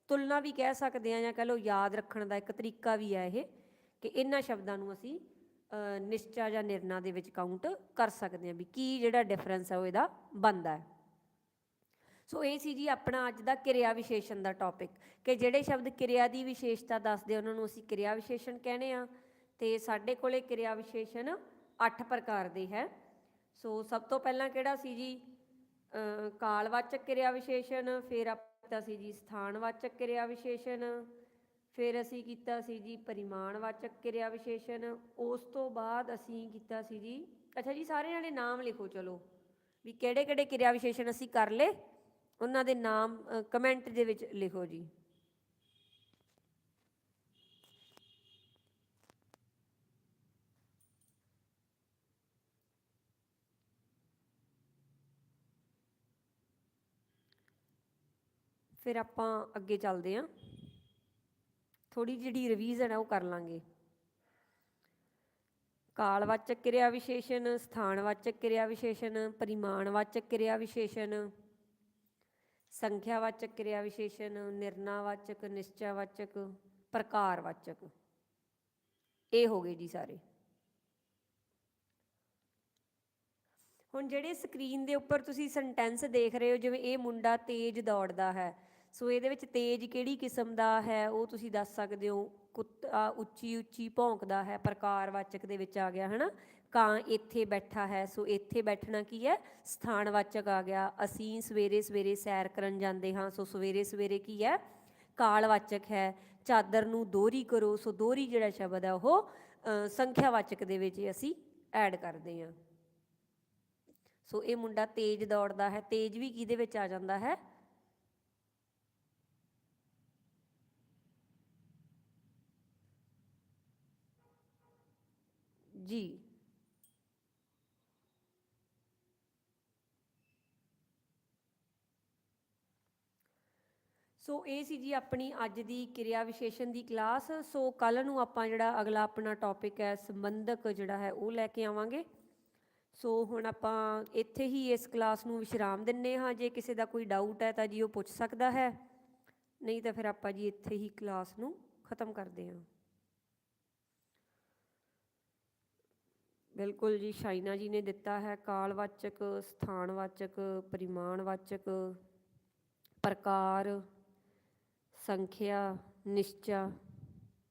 ਤੁਲਨਾ ਵੀ ਕਹਿ ਸਕਦੇ ਹਾਂ ਜਾਂ ਕਹ ਲਓ ਯਾਦ ਰੱਖਣ ਦਾ ਇੱਕ ਤਰੀਕਾ ਵੀ ਹੈ ਇਹ, ਕਿ ਇਹਨਾਂ ਸ਼ਬਦਾਂ ਨੂੰ ਅਸੀਂ ਨਿਸ਼ਚਾ ਜਾਂ ਨਿਰਣਾ ਦੇ ਵਿੱਚ ਕਾਊਂਟ ਕਰ ਸਕਦੇ ਹਾਂ ਵੀ ਕੀ ਜਿਹੜਾ ਡਿਫਰੈਂਸ ਹੈ ਉਹ ਇਹਦਾ ਬਣਦਾ ਹੈ। ਸੋ ਇਹ ਸੀ ਜੀ ਆਪਣਾ ਅੱਜ ਦਾ ਕਿਰਿਆ ਵਿਸ਼ੇਸ਼ਣ ਦਾ ਟੌਪਿਕ ਕਿ ਜਿਹੜੇ ਸ਼ਬਦ ਕਿਰਿਆ ਦੀ ਵਿਸ਼ੇਸ਼ਤਾ ਦੱਸਦੇ ਉਹਨਾਂ ਨੂੰ ਅਸੀਂ ਕਿਰਿਆ ਵਿਸ਼ੇਸ਼ਣ ਕਹਿੰਦੇ ਆ ਤੇ ਸਾਡੇ ਕੋਲੇ ਕਿਰਿਆ ਵਿਸ਼ੇਸ਼ਣ 8 ਪ੍ਰਕਾਰ ਦੇ ਹੈ। ਸੋ ਸਭ ਤੋਂ ਪਹਿਲਾਂ ਕਿਹੜਾ ਸੀ ਜੀ? ਕਾਲਵਾਚਕ ਕਿਰਿਆ ਵਿਸ਼ੇਸ਼ਣ, ਫਿਰ ਆਪਾਂ ਕੀਤਾ ਸੀ ਜੀ ਸਥਾਨਵਾਚਕ ਕਿਰਿਆ ਵਿਸ਼ੇਸ਼ਣ ਫਿਰ ਅਸੀਂ ਕੀਤਾ ਸੀ ਜੀ ਪਰਿਮਾਣਵਾਚਕ ਕਿਰਿਆ ਵਿਸ਼ੇਸ਼ਣ। ਉਸ ਤੋਂ ਬਾਅਦ ਅਸੀਂ ਕੀਤਾ ਸੀ ਜੀ, ਅੱਛਾ ਜੀ ਸਾਰੇ ਜਣੇ ਨਾਮ ਲਿਖੋ ਚਲੋ, ਵੀ ਕਿਹੜੇ ਕਿਹੜੇ ਕਿਰਿਆ ਵਿਸ਼ੇਸ਼ਣ ਅਸੀਂ ਕਰ ਲਏ, ਉਹਨਾਂ ਦੇ ਨਾਮ ਕਮੈਂਟ ਦੇ ਵਿੱਚ ਲਿਖੋ ਜੀ। ਫਿਰ ਆਪਾਂ ਅੱਗੇ ਚੱਲਦੇ ਹਾਂ। ਥੋੜੀ ਜਿਹੜੀ ਰਿਵੀਜ਼ਨ ਹੈ ਉਹ ਕਰ ਲਾਂਗੇ। ਕਾਲਵਾਚਕ ਕਿਰਿਆ ਵਿਸ਼ੇਸ਼ਣ, ਸਥਾਨਵਾਚਕ ਕਿਰਿਆ ਵਿਸ਼ੇਸ਼ਣ, ਪਰਿਮਾਣਵਾਚਕ ਕਿਰਿਆ ਵਿਸ਼ੇਸ਼ਣ, ਸੰਖਿਆਵਾਚਕ ਕਿਰਿਆ ਵਿਸ਼ੇਸ਼ਣ ਨਿਰਣਾਵਾਚਕ ਨਿਸ਼ਚੈਵਾਚਕ, ਪ੍ਰਕਾਰਵਾਚਕ। ਇਹ ਹੋ ਗਏ ਜੀ ਸਾਰੇ। ਹੁਣ ਜਿਹੜੇ ਸਕਰੀਨ ਦੇ ਉੱਪਰ ਤੁਸੀਂ ਸੈਂਟੈਂਸ ਦੇਖ ਰਹੇ ਹੋ, ਜਿਵੇਂ ਇਹ ਮੁੰਡਾ ਤੇਜ਼ ਦੌੜਦਾ ਹੈ ਸੋ ਇਹਦੇ ਵਿੱਚ ਤੇਜ਼ ਕਿਹੜੀ ਕਿਸਮ ਦਾ ਹੈ ਉਹ ਤੁਸੀਂ ਦੱਸ ਸਕਦੇ ਹੋ। ਕੁੱਤਾ ਉੱਚੀ ਉੱਚੀ ਭੌਂਕਦਾ ਹੈ ਪ੍ਰਕਾਰਵਾਚਕ ਦੇ ਵਿੱਚ ਆ ਗਿਆ ਹਨਾ? ਕਾਂ ਇੱਥੇ ਬੈਠਾ ਹੈ ਸੋ ਇੱਥੇ ਬੈਠਣਾ ਕੀ ਹੈ? ਸਥਾਨਵਾਚਕ ਆ ਗਿਆ। ਅਸੀਂ ਸਵੇਰੇ ਸਵੇਰੇ ਸੈਰ ਕਰਨ ਜਾਂਦੇ ਹਾਂ ਸੋ ਸਵੇਰੇ ਸਵੇਰੇ ਕੀ ਹੈ? ਕਾਲਵਾਚਕ ਹੈ। ਚਾਦਰ ਨੂੰ ਦੋਹਰੀ ਕਰੋ ਸੋ ਦੋਹਰੀ ਜਿਹੜਾ ਸ਼ਬਦ ਹੈ ਉਹ ਅ, ਸੰਖਿਆਵਾਚਕ ਦੇ ਵਿੱਚ ਅਸੀਂ ਐਡ ਕਰਦੇ ਹਾਂ। ਸੋ ਇਹ ਮੁੰਡਾ ਤੇਜ਼ ਦੌੜਦਾ ਹੈ ਤੇਜ਼ ਵੀ ਕਿਹਦੇ ਵਿੱਚ ਆ ਜਾਂਦਾ ਹੈ? ਜੀ। ਸੋ ਇਹ ਸੀ ਜੀ ਆਪਣੀ ਅੱਜ ਦੀ ਕਿਰਿਆ ਵਿਸ਼ੇਸ਼ਣ ਦੀ ਕਲਾਸ। ਸੋ ਕੱਲ ਨੂੰ ਆਪਾਂ ਜਿਹੜਾ ਅਗਲਾ ਆਪਣਾ ਟੌਪਿਕ ਹੈ, ਸੰਬੰਧਕ ਜਿਹੜਾ ਹੈ, ਉਹ ਲੈ ਕੇ ਆਵਾਂਗੇ। ਸੋ ਹੁਣ ਆਪਾਂ ਇੱਥੇ ਹੀ ਇਸ ਕਲਾਸ ਨੂੰ ਵਿਸ਼ਰਾਮ ਦਿੰਨੇ ਹਾਂ। ਜੇ ਕਿਸੇ ਦਾ ਕੋਈ ਡਾਊਟ ਹੈ ਤਾਂ ਜੀ ਉਹ ਪੁੱਛ ਸਕਦਾ ਹੈ। ਨਹੀਂ ਤਾਂ ਫਿਰ ਆਪਾਂ ਜੀ ਇੱਥੇ ਹੀ ਕਲਾਸ ਨੂੰ ਖਤਮ ਕਰਦੇ ਹਾਂ। ਬਿਲਕੁਲ ਜੀ ਸ਼ਾਈਨਾ ਜੀ ਨੇ ਦਿੱਤਾ ਹੈ, ਕਾਲਵਾਚਕ, ਸਥਾਨਵਾਚਕ, ਪਰਿਮਾਣਵਾਚਕ, ਪ੍ਰਕਾਰ, ਸੰਖਿਆ, ਨਿਸ਼ਚਾ,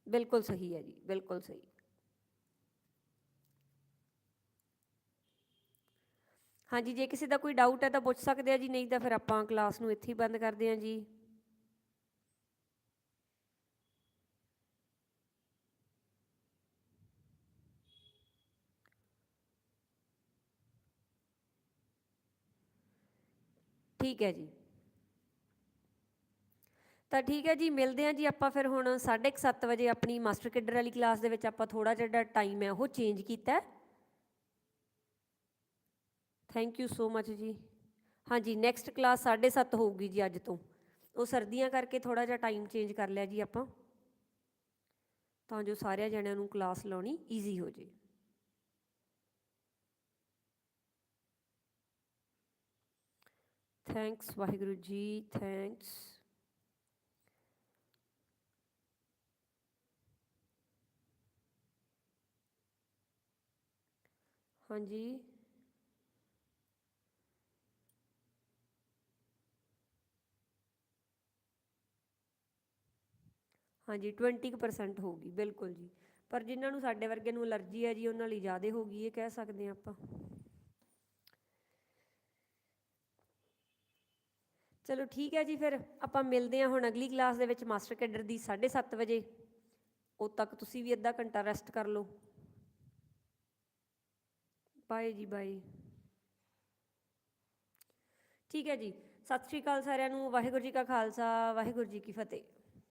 ਬਿਲਕੁਲ ਸਹੀ ਹੈ ਜੀ, ਬਿਲਕੁਲ ਸਹੀ। ਹਾਂਜੀ, ਜੇ ਕਿਸੇ ਦਾ ਕੋਈ ਡਾਊਟ ਹੈ ਤਾਂ ਪੁੱਛ ਸਕਦੇ ਆ ਜੀ, ਨਹੀਂ ਤਾਂ ਫਿਰ ਆਪਾਂ ਕਲਾਸ ਨੂੰ ਇੱਥੇ ਹੀ ਬੰਦ ਕਰਦੇ ਹਾਂ ਜੀ। ਠੀਕ ਹੈ ਜੀ। ਤਾਂ ਠੀਕ ਹੈ ਜੀ, ਮਿਲਦੇ ਹਾਂ ਜੀ ਆਪਾਂ ਫਿਰ ਹੁਣ 7:30 ਵਜੇ ਆਪਣੀ ਮਾਸਟਰ ਕਿਡਰ ਵਾਲੀ ਕਲਾਸ ਦੇ ਵਿੱਚ ਆਪਾਂ ਥੋੜਾ ਜਿਹਾ ਟਾਈਮ ਹੈ ਉਹ ਚੇਂਜ ਕੀਤਾ। ਥੈਂਕ ਯੂ ਸੋ ਮਚ ਜੀ। ਹਾਂਜੀ ਨੈਕਸਟ ਕਲਾਸ 7:30 ਹੋਊਗੀ ਜੀ ਅੱਜ ਤੋਂ। ਉਹ ਸਰਦੀਆਂ ਕਰਕੇ ਥੋੜਾ ਜਿਹਾ ਟਾਈਮ ਚੇਂਜ ਕਰ ਲਿਆ ਜੀ ਆਪਾਂ। ਤਾਂ ਜੋ ਸਾਰਿਆਂ ਜਣਿਆਂ ਨੂੰ ਕਲਾਸ ਲਾਉਣੀ ਈਜ਼ੀ ਹੋ ਜੇ। ਥੈਂਕਸ ਵਾਹਿਗੁਰੂ ਜੀ ਥੈਂਕਸ ਹਾਂਜੀ ਹਾਂਜੀ 20% ਹੋਊਗੀ ਬਿਲਕੁਲ ਜੀ। ਪਰ ਜਿਨ੍ਹਾਂ ਨੂੰ ਸਾਡੇ ਵਰਗੇ ਨੂੰ ਅਲਰਜੀ ਹੈ ਜੀ, ਉਹਨਾਂ ਲਈ ਜ਼ਿਆਦਾ ਹੋਗੀ ਇਹ ਕਹਿ ਸਕਦੇ ਹਾਂ ਆਪਾਂ। ਚਲੋ ਠੀਕ ਹੈ ਜੀ ਫਿਰ, ਆਪਾਂ ਮਿਲਦੇ ਹਾਂ ਹੁਣ ਅਗਲੀ ਕਲਾਸ ਦੇ ਵਿੱਚ ਮਾਸਟਰ ਕੈਡਰ ਦੀ 7:30 ਵਜੇ। ਉਦ ਤੱਕ ਤੁਸੀਂ ਵੀ ਅੱਧਾ ਘੰਟਾ ਰੈਸਟ ਕਰ ਲਓ। ਬਾਏ ਜੀ ਬਾਏ ਠੀਕ ਹੈ ਜੀ, ਸਤਿ ਸ਼੍ਰੀ ਅਕਾਲ ਸਾਰਿਆਂ ਨੂੰ, ਵਾਹਿਗੁਰੂ ਜੀ ਕਾ ਖਾਲਸਾ, ਵਾਹਿਗੁਰੂ ਜੀ ਕੀ ਫਤਿਹ।